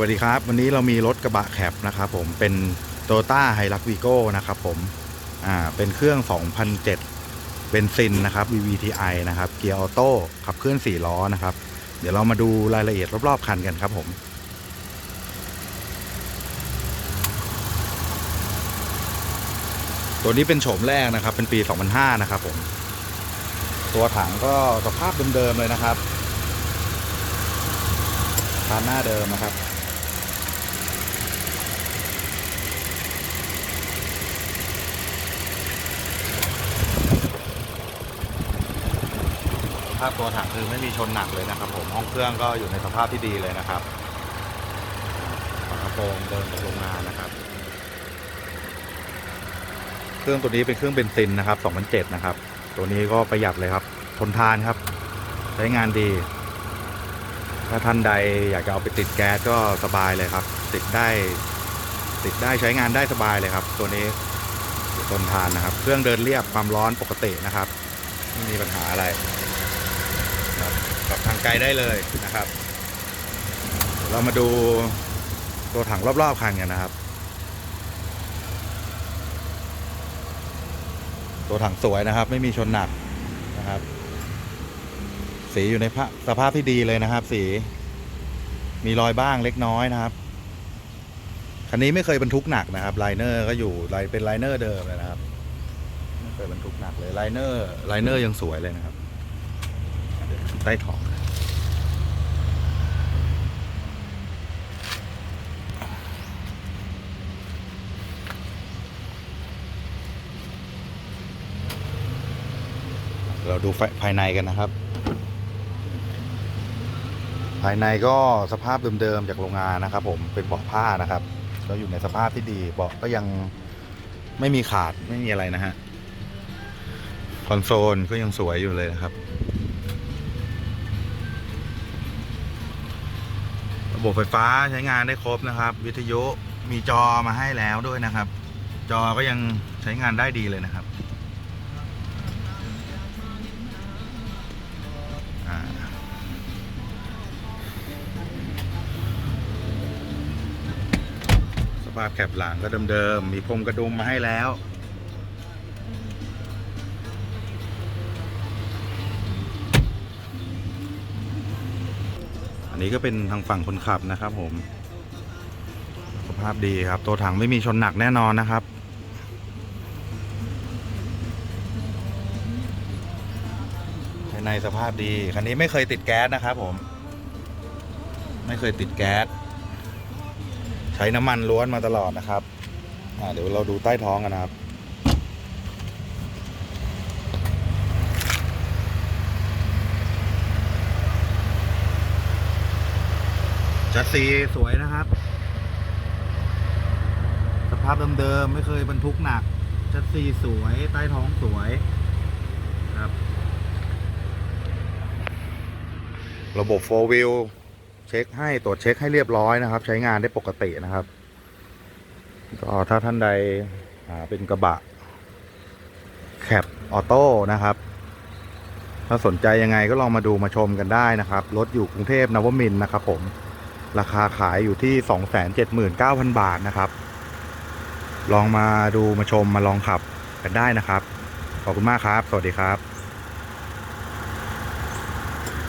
วัสดีครับ วันนี้เรามีรถกระบะแคปนะครับผมเป็น t o y ต้าไฮรักวีโก้นะครับผมอ่าเป็นเครื่อง 2007เบนซินนะครับ VVTi นะครับเกียร์ออโต้ขับเคลื่อน4ล้อนะครับ เดี๋ยวเรามาดูรายละเอียดรอบๆคันกันครับผมตัวนี้เป็นโฉมแรกนะครับ เป็นปี 2005 นะครับผม ตัวถังก็สภาพเดิมๆเลยนะครับคานหน้าเดิมนะครับ ภาพตัวถังคือไม่มีชนหนักเลยนะครับ ผมห้องเครื่องก็อยู่ในสภาพที่ดีเลยนะครับฝากระโปรงเดินจากโรงงานนะครับ เครื่องตัวนี้เป็นเครื่องเบนซินนะครับ2007นะครับ ตัวนี้ก็ประหยัดเลยครับ ทนทานครับ ใช้งานดี ถ้าท่านใดอยากจะเอาไปติดแก๊สก็สบายเลยครับ ติดได้ติดได้ใช้งานได้สบายเลยครับ ตัวนี้ทนทานนะครับ เครื่องเดินเรียบความร้อนปกตินะครับ ไม่มีปัญหาอะไร ครับขับทางไกลได้เลยนะครับ เรามาดูตัวถังรอบๆคันกันนะครับ ตัวถังสวยนะครับ ไม่มีชนหนักนะครับ สีอยู่ในสภาพที่ดีเลยนะครับ สีมีรอยบ้างเล็กน้อยนะครับคันนี้ไม่เคยบรรทุกหนักนะครับไลเนอร์ก็อยู่เป็นไลเนอร์เดิมเลยนะครับไม่เคยบรรทุกหนักเลยไลเนอร์ไลเนอร์ยังสวยเลยนะครับ ใต้ท้องเราดูภายในกันนะครับ ภายในก็สภาพเดิมๆจากโรงงานนะครับ ผมเป็นเบาะผ้านะครับ ก็อยู่ในสภาพที่ดีเบาะก็ยังไม่มีขาดไม่มีอะไรนะฮะคอนโซลก็ยังสวยอยู่เลยนะครับ ระบบไฟฟ้าใช้งานได้ครบนะครับ วิทยุมีจอมาให้แล้วด้วยนะครับ จอก็ยังใช้งานได้ดีเลยนะครับสภาพแคปหลังก็เดิมๆมีพรมกระดุมมาให้แล้ว อันนี้ก็เป็นทางฝั่งคนขับนะครับ ผม สภาพดีครับ ตัวถังไม่มีชนหนักแน่นอนนะครับ ภายในสภาพดี คันนี้ไม่เคยติดแก๊สนะครับ ผม ไม่เคยติดแก๊ส ใช้น้ำมันล้วนมาตลอดนะครับเดี๋ยวเราดูใต้ท้องกันนะครับ จัดสีสวยนะครับ สภาพเดิมๆไม่เคยบรรทุกหนัก จัดสีสวย ใต้ท้องสวยครับ ระบบ4 wheel เช็คให้ตรวจเช็คให้เรียบร้อยนะครับ ใช้งานได้ปกตินะครับ ก็ถ้าท่านใดเป็นกระบะแคปออโต้นะครับ ถ้าสนใจยังไงก็ลองมาดูมาชมกันได้นะครับ รถอยู่กรุงเทพนวมินนะครับผม ราคาขายอยู่ที่ 279,000 บาทนะครับ ลองมาดูมาชมมาลองขับกันได้นะครับ ขอบคุณมากครับ สวัสดีครับ